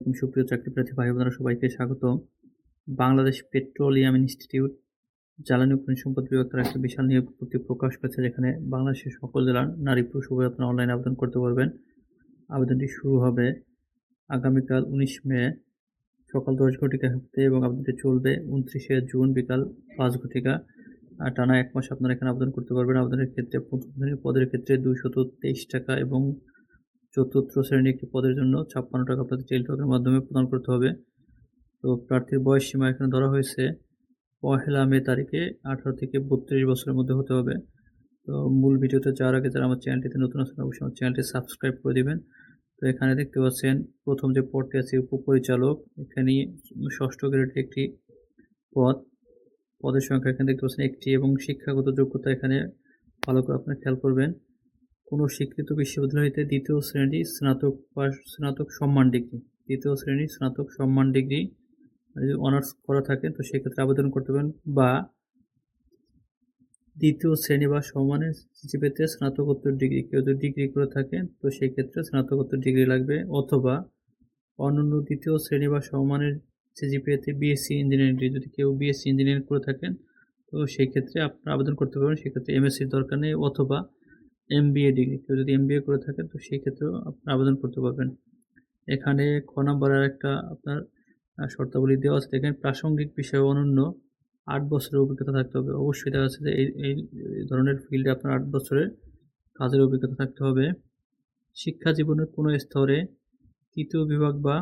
সুপ্রিয় চাকরি প্রার্থী ভাই বোনেরা, সবাইকে স্বাগত। বাংলাদেশ পেট্রোলিয়াম ইনস্টিটিউট জ্বালানি খনিজ সম্পদ বিভাগ তারা একটা বিশাল নিয়োগ বিজ্ঞপ্তি প্রকাশ করেছে যেখানে বাংলাদেশের সকল জেলার নারী, পুরুষ উভয় আপনারা অনলাইনে আবেদন করতে পারবেন। আবেদনটি শুরু হবে আগামীকাল উনিশ মে, সকাল দশ ঘটিকা হতে এবং আবেদনটি চলবে উনত্রিশে জুন বিকাল পাঁচ ঘটিকা। আর টানা এক মাস আপনারা এখানে আবেদন করতে পারবেন। আবেদনের ক্ষেত্রে পদের ক্ষেত্রে দুইশত তেইশ টাকা এবং চতুর্থ শ্রেণির একটি পদের জন্য ছাপ্পান্ন টাকা আপনাদের টেলিটকের মাধ্যমে প্রদান করতে হবে। তো প্রার্থীর বয়স সীমা এখানে ধরা হয়েছে। পহেলা মে তারিখে আঠারো থেকে বত্রিশ বছরের মধ্যে হতে হবে। তো মূল ভিডিওতে যাওয়ার আগে যারা আমার চ্যানেলটিতে নতুন আছেন, অবশ্যই আমার চ্যানেলটি সাবস্ক্রাইব করে দেবেন। তো এখানে দেখতে পাচ্ছেন, প্রথম যে পদটি আছে উপপরিচালক এখানে ষষ্ঠ গ্রেডের একটি পদ। পদের সংখ্যা এখানে দেখতে পাচ্ছেন একটি এবং শিক্ষাগত যোগ্যতা এখানে ভালো করে আপনারা খেয়াল করবেন। কোনো স্বীকৃত বিশ্ববিদ্যালয় হইতে দ্বিতীয় শ্রেণি স্নাতক পাস স্নাতক সম্মান ডিগ্রি। দ্বিতীয় শ্রেণি স্নাতক সম্মান ডিগ্রি যদি অনার্স করা থাকে, তো সেক্ষেত্রে আবেদন করতে পারেন বা দ্বিতীয় শ্রেণি বা সমানের সিজিপিতে স্নাতকোত্তর ডিগ্রি। কেউ যদি ডিগ্রি করে থাকেন তো সেক্ষেত্রে স্নাতকোত্তর ডিগ্রি লাগবে অথবা অন্যান্য দ্বিতীয় শ্রেণি বা সমানের সিজিপিএতে বিএসসি ইঞ্জিনিয়ারিং ডিগ্রি যদি কেউ বিএসসি ইঞ্জিনিয়ারিং করে থাকেন, তো সেই ক্ষেত্রে আপনারা আবেদন করতে পারবেন। সেক্ষেত্রে এমএসসির দরকার নেই অথবা এমবিএ ডিগ্রি কেউ যদি এমবিএ করে থাকেন তো সেই ক্ষেত্রেও আপনারা আবেদন করতে পারবেন। এখানে খ নম্বরের একটা আপনার শর্তাবলী দেওয়া আছে। দেখেন, প্রাসঙ্গিক বিষয় অনন্য, আট বছরের অভিজ্ঞতা থাকতে হবে। অবশ্যই দেখা যাচ্ছে যে এই এই ধরনের ফিল্ডে আপনার আট বছরের কাজের অভিজ্ঞতা থাকতে হবে। শিক্ষা জীবনের কোনো স্তরে তৃতীয় বিভাগ বা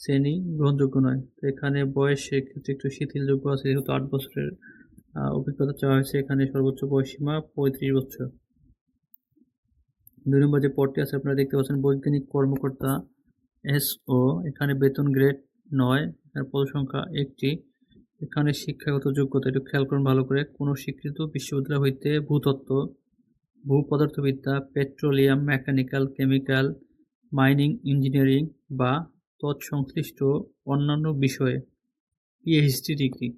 শ্রেণি গ্রহণযোগ্য নয়। তো এখানে বয়সের ক্ষেত্রে একটু শিথিলযোগ্য আছে, যেহেতু আট বছরের অভিজ্ঞতা চাওয়া হয়েছে। এখানে সর্বোচ্চ বয়স সীমা পঁয়ত্রিশ বছর। দুই নম্বর যে পদটি আছে, আপনারা দেখতে পাচ্ছেন, বৈজ্ঞানিক কর্মকর্তা এস ও, এখানে বেতন গ্রেড নয়, এখানে পদসংখ্যা একটি। এখানে শিক্ষাগত যোগ্যতা, একটু খেয়াল করুন ভালো করে, কোনো স্বীকৃত বিশ্ববিদ্যালয় হইতে ভূতত্ত্ব ভূপদার্থবিদ্যা petroleum, mechanical, chemical, mining, engineering বা তৎসংশ্লিষ্ট অন্যান্য বিষয়ে পিএইচডি ডিগ্রি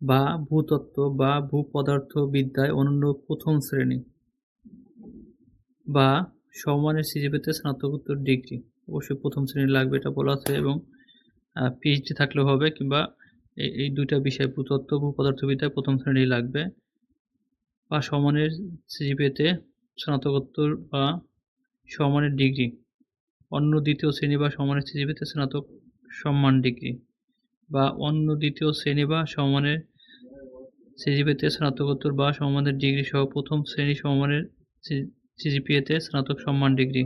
বা ভূতত্ত্ব বা ভূপদার্থবিদ্যায় অনন্য প্রথম শ্রেণি। বা সমমানের সিজিপিতে স্নাতকোত্তর ডিগ্রি। অবশ্যই প্রথম শ্রেণি লাগবে, এটা বলা আছে এবং পিএইচডি থাকলেও হবে কিংবা এই দুইটা বিষয় ভূতত্ত্ব ভূপদার্থবিদ্যায় প্রথম শ্রেণি লাগবে। বা সমানের সিজিপিতে স্নাতকোত্তর বা সমানের ডিগ্রি। অন্য দ্বিতীয় শ্রেণি বা সমানের সিজিপিতে স্নাতক সম্মান ডিগ্রি। বা অন্য দ্বিতীয় শ্রেণি বা সমানের সিজিপিতে স্নাতকোত্তর বা সমানের ডিগ্রি সহ প্রথম শ্রেণি সমানের সিজিপিএতে স্নাতক সম্মান ডিগ্রি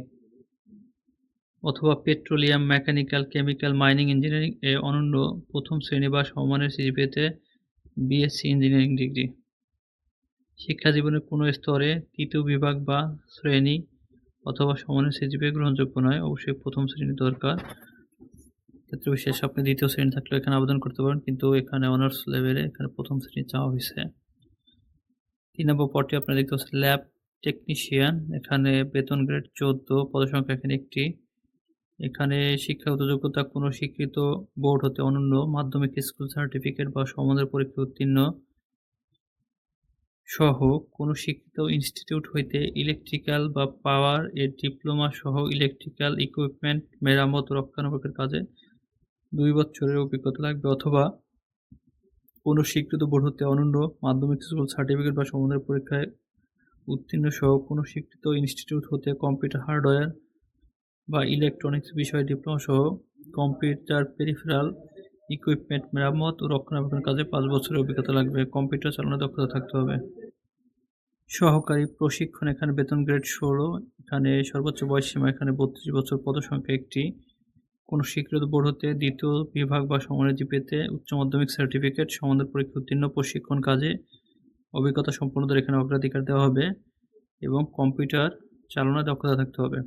অথবা petroleum, mechanical, chemical, mining, engineering এ অনন্য প্রথম শ্রেণি বা সমানের সিজিপিএতে বিএসসি ইঞ্জিনিয়ারিং ডিগ্রি। শিক্ষা জীবনের কোনো স্তরে তৃতীয় বিভাগ বা শ্রেণি অথবা সমানের সিজিপিএ গ্রহণযোগ্য নয়। অবশ্যই প্রথম শ্রেণি দরকার। ক্ষেত্রে বিশেষ আপনি দ্বিতীয় শ্রেণি থাকলেও এখানে আবেদন করতে পারেন, কিন্তু এখানে অনার্স লেভেলে এখানে প্রথম শ্রেণি চাওয়া হয়েছে। তিন নম্বর পদটি আপনারা দেখতে পাচ্ছেন, ল্যাব টেকনিশিয়ান এখানে বেতন গ্রেড চোদ্দ, পদসংখ্যা এখানে একটি। এখানে শিক্ষাগত যোগ্যতা কোনো স্বীকৃত বোর্ড হতে অনন্য, মাধ্যমিক স্কুল সার্টিফিকেট বা সমাজের পরীক্ষা উত্তীর্ণ সহ কোনো শিক্ষিত ইনস্টিটিউট হইতে ইলেকট্রিক্যাল বা পাওয়ার এর ডিপ্লোমা সহ ইলেকট্রিক্যাল ইকুইপমেন্ট মেরামত রক্ষণাবেক্ষণের কাজে দুই বছরের অভিজ্ঞতা লাগবে অথবা কোনো স্বীকৃত বোর্ড হতে অনন্য, মাধ্যমিক স্কুল সার্টিফিকেট বা সমাজের পরীক্ষায় উত্তীর্ণ সহ কোনো স্বীকৃত ইনস্টিটিউট হতে কম্পিউটার হার্ডওয়্যার বা ইলেকট্রনিক্স বিষয়ে ডিপ্লোমা সহ কম্পিউটার পেরিফেরাল ইকুইপমেন্ট মেরামত ও রক্ষণাবেক্ষণের কাজে পাঁচ বছরের অভিজ্ঞতা লাগবে। কম্পিউটার চালানোর দক্ষতা থাকতে হবে। সহকারী প্রশিক্ষণ এখানে বেতন গ্রেড ষোলো, এখানে সর্বোচ্চ বয়স সীমা এখানে বত্রিশ বছর, পদসংখ্যা একটি। কোনো স্বীকৃত বোর্ড হতে দ্বিতীয় বিভাগ বা সমানের জিপিতে উচ্চ মাধ্যমিক সার্টিফিকেট সমানের পরীক্ষা উত্তীর্ণ প্রশিক্ষণ কাজে অভিজ্ঞতা সম্পন্নদের এখানে অগ্রাধিকার দেওয়া হবে এবং কম্পিউটার চালনায় দক্ষতা থাকতে হবে।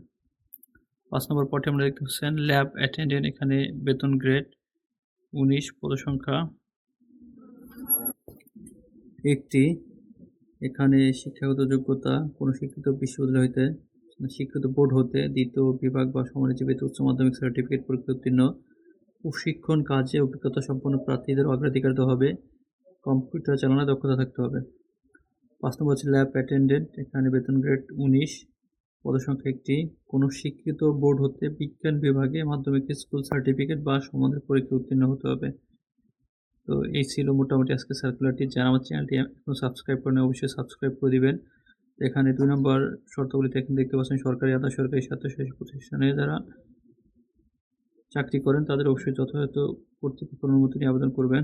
পাঁচ নম্বর পটে আমরা দেখতে পাচ্ছেন, ল্যাব অ্যাটেন্ডেন্ট, এখানে বেতন গ্রেড উনিশ, পদসংখ্যা একটি। এখানে শিক্ষাগত যোগ্যতা, কোনো শিক্ষিত বিশ্ববিদ্যালয় হইতে স্বীকৃত বোর্ড হতে দ্বিতীয় বিভাগ বা সমাজজীবিত উচ্চ মাধ্যমিক সার্টিফিকেট পরীক্ষা উত্তীর্ণ। প্রশিক্ষণ কাজে অভিজ্ঞতা সম্পন্ন প্রার্থীদের অগ্রাধিকার দেওয়া হবে। কম্পিউটার চালানোর দক্ষতা থাকতে হবে। পাঁচ নম্বর হচ্ছে ল্যাব অ্যাটেন্ডেন্ট, এখানে বেতন গ্রেড উনিশ, পদসংখ্যা একটি। কোনো স্বীকৃত বোর্ড হতে বিজ্ঞান বিভাগে মাধ্যমিক স্কুল সার্টিফিকেট বা সমানের পরীক্ষা উত্তীর্ণ হতে হবে। তো এই ছিল মোটামুটি আজকে সার্কুলারটি যারা আমার চ্যানেলটি এখনও সাবস্ক্রাইব করেন অবশ্যই সাবস্ক্রাইব করে দিবেন। এখানে দুই নম্বর শর্তাবলীতে এখানে দেখতে পাচ্ছেন, সরকারি, আধা সরকারি, স্বায়ত্তশাসিত প্রতিষ্ঠানে যারা চাকরি করেন, তাদের অবশ্যই যথাযথ কর্তৃপক্ষের অনুমতি নিয়ে আবেদন করবেন।